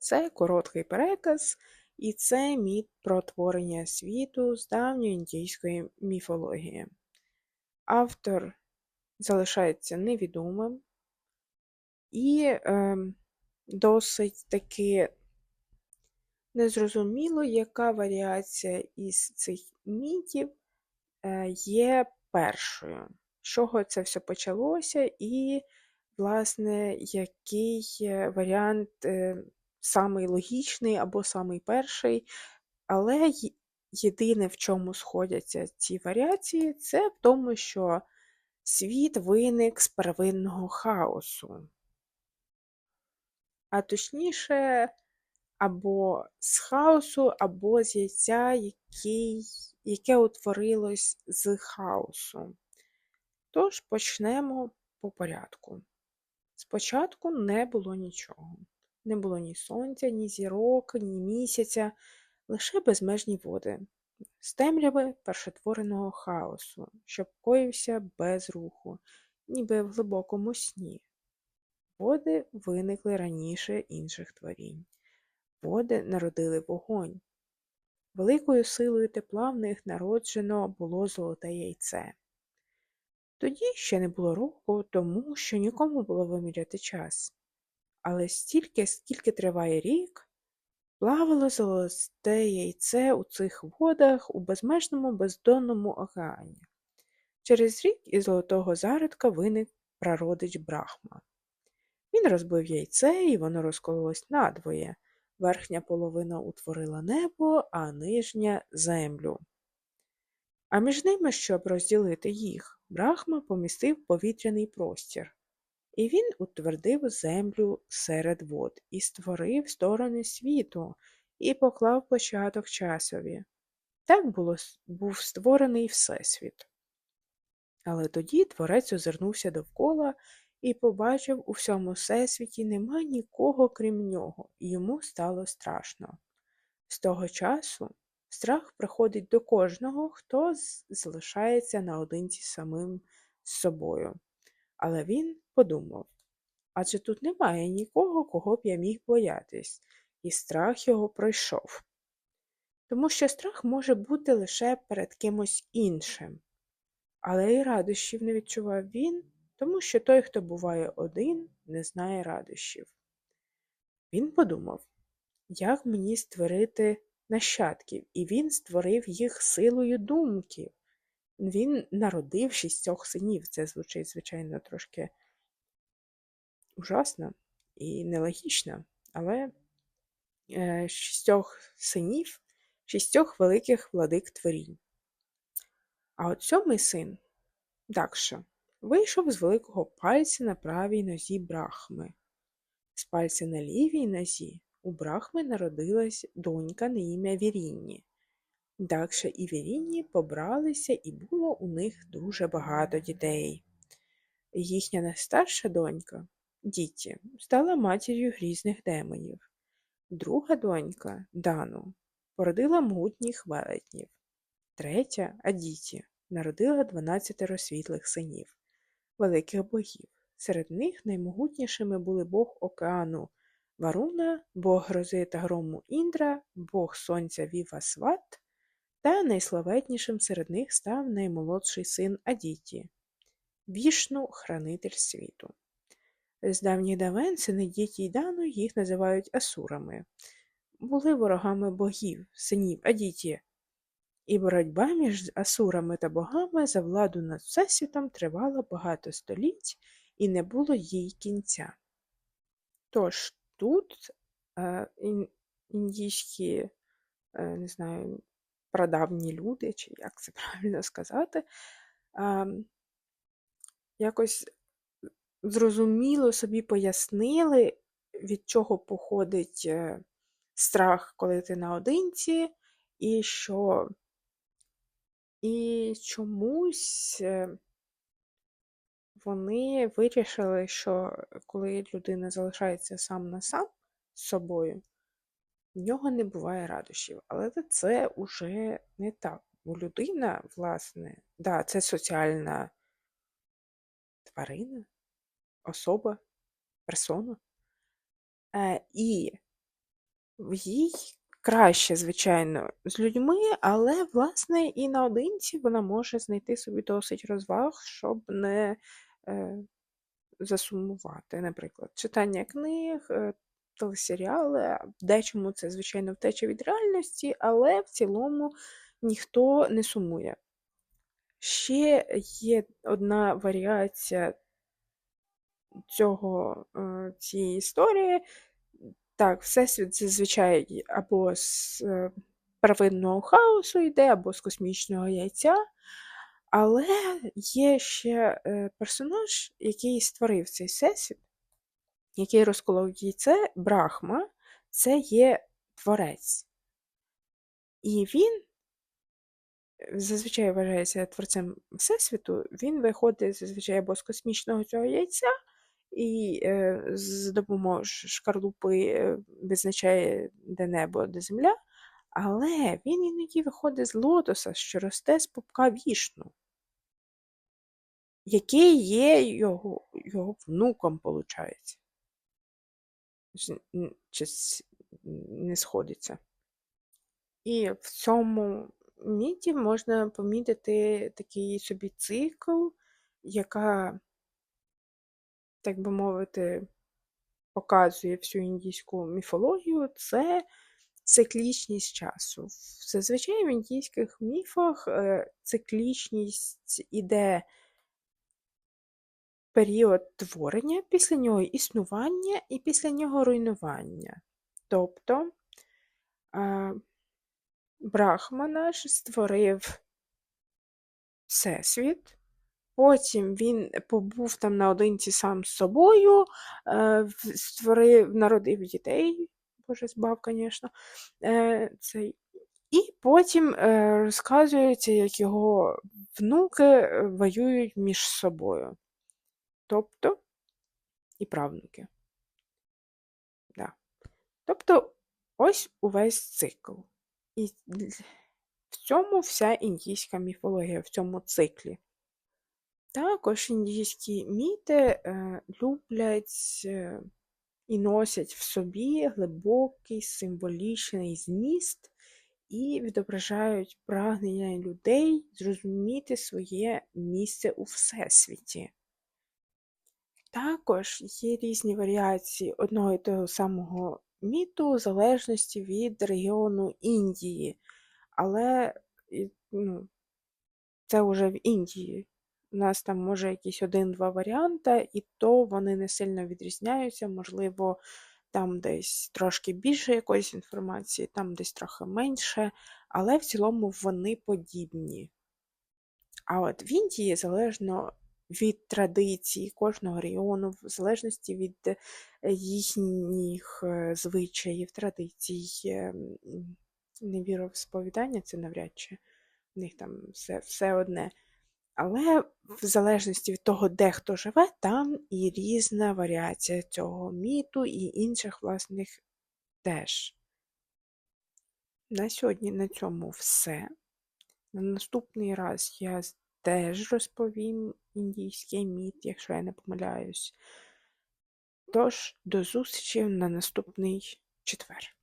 Це короткий переказ, і це міф про творення світу з давньої індійської міфології. Автор залишається невідомим і е, досить таки незрозуміло, яка варіація із цих мітів е, є першою, з чого це все почалося, і, власне, який варіант е, самий логічний або самий перший, але єдине, в чому сходяться ці варіації, це в тому, що світ виник з первинного хаосу. А точніше, або з хаосу, або з яйця, який, яке утворилось з хаосу. Тож почнемо по порядку. Спочатку не було нічого. Не було ні сонця, ні зірок, ні місяця, лише безмежні води, з темряви першотвореного хаосу, що коївся без руху, ніби в глибокому сні. Води виникли раніше інших творінь. Води народили вогонь. Великою силою тепла в них народжено було золоте яйце. Тоді ще не було року, тому що нікому було виміряти час. Але стільки, скільки триває рік, плавало золоте яйце у цих водах у безмежному бездонному океані. Через рік із золотого зародка виник прародич Брахма. Він розбив яйце, і воно розкололось надвоє. Верхня половина утворила небо, а нижня землю. А між ними, щоб розділити їх, Брахма помістив повітряний простір. І він утвердив землю серед вод, і створив сторони світу, і поклав початок часові. Так було, був створений Всесвіт. Але тоді творець озирнувся довкола і побачив у всьому всесвіті нема нікого, крім нього, і йому стало страшно. З того часу страх приходить до кожного, хто залишається наодинці самим з собою. Але він подумав адже тут немає нікого, кого б я міг боятись, і страх його пройшов. Тому що страх може бути лише перед кимось іншим. Але й радощів не відчував він, тому що той, хто буває один, не знає радощів. Він подумав, як мені створити нащадків, і він створив їх силою думків. Він народив шістьох синів. Це звучить, звичайно, трошки ужасно і нелогічно, але е, шістьох синів, шістьох великих владик творінь. А от сьомий син, Дакша, вийшов з великого пальця на правій нозі брахми. З пальця на лівій нозі у брахми народилась донька на ім'я Вірінні. Дакша і Вірінні побралися, і було у них дуже багато дітей. Їхня найстарша донька, Діті, стала матір'ю грізних демонів. Друга донька, Дану, породила могутніх велетнів. Третя, Адіті, народила дванадцятеро світлих синів, великих богів. Серед них наймогутнішими були бог океану Варуна, бог грози та грому Індра, бог сонця Вівасват, та найславетнішим серед них став наймолодший син Адіті, вішну хранитель світу. З давніх давен сини діті Дану їх називають асурами, були ворогами богів, синів Адіті, і боротьба між асурами та богами за владу над всесвітом тривала багато століть і не було їй кінця. Тож тут е, індійські, е, не знаю, прадавні люди, чи як це правильно сказати, е, якось зрозуміло собі пояснили, від чого походить е, страх, коли ти наодинці, і що і чомусь е, вони вирішили, що коли людина залишається сам на сам з собою, в нього не буває радощів. Але це уже не так. Бо людина, власне, да, це соціальна тварина, особа, персона. Е, І їй краще, звичайно, з людьми, але, власне, і наодинці вона може знайти собі досить розваг, щоб не е, засумувати, наприклад, читання книг, телесеріали, дечому це, звичайно, втеча від реальності, але в цілому ніхто не сумує. Ще є одна варіація цього, е, цієї історії. Так, всесвіт зазвичай або з е, первинного хаосу йде, або з космічного яйця. Але є ще е, персонаж, який створив цей всесвіт, який розколов яйце Брахма, це є творець. І він зазвичай вважається творцем Всесвіту, він виходить зазвичай або з космічного цього яйця, і е, з допомогою шкарлупи е, визначає, де небо, де земля. Але він іноді виходить з лотоса, що росте з пупка вішну, який є його його внуком, виходить. Чи не сходиться. І в цьому міті можна помітити такий собі цикл, яка, так би мовити, показує всю індійську міфологію, це циклічність часу. Зазвичай в індійських міфах е, циклічність іде період творення, після нього існування і після нього руйнування. Тобто Брахма наш створив Всесвіт. Потім він побув там наодинці сам з собою, е, створив, народив дітей, Боже збав, звісно, е, цей. І потім е, розказується, як його внуки воюють між собою. Тобто і правнуки. Да. Тобто ось увесь цикл. І в цьому вся індійська міфологія, в цьому циклі. Також індійські міти е, люблять е, і носять в собі глибокий символічний зміст і відображають прагнення людей зрозуміти своє місце у Всесвіті. Також є різні варіації одного і того самого міту в залежності від регіону Індії. Але ну, це вже в Індії. У нас там може якісь один-два варіанти, і то вони не сильно відрізняються. Можливо, там десь трошки більше якоїсь інформації, там десь трохи менше, але в цілому вони подібні. А от в Індії залежно від традицій кожного регіону, в залежності від е, їхніх е, звичаїв, традицій, е, не віровсповідання, це навряд чи в них там все, все одне. Але в залежності від того, де хто живе, там і різна варіація цього міту і інших власних теж. На сьогодні на цьому все. На наступний раз я теж розповім індійський міт, якщо я не помиляюсь. Тож, до зустрічі на наступний четвер.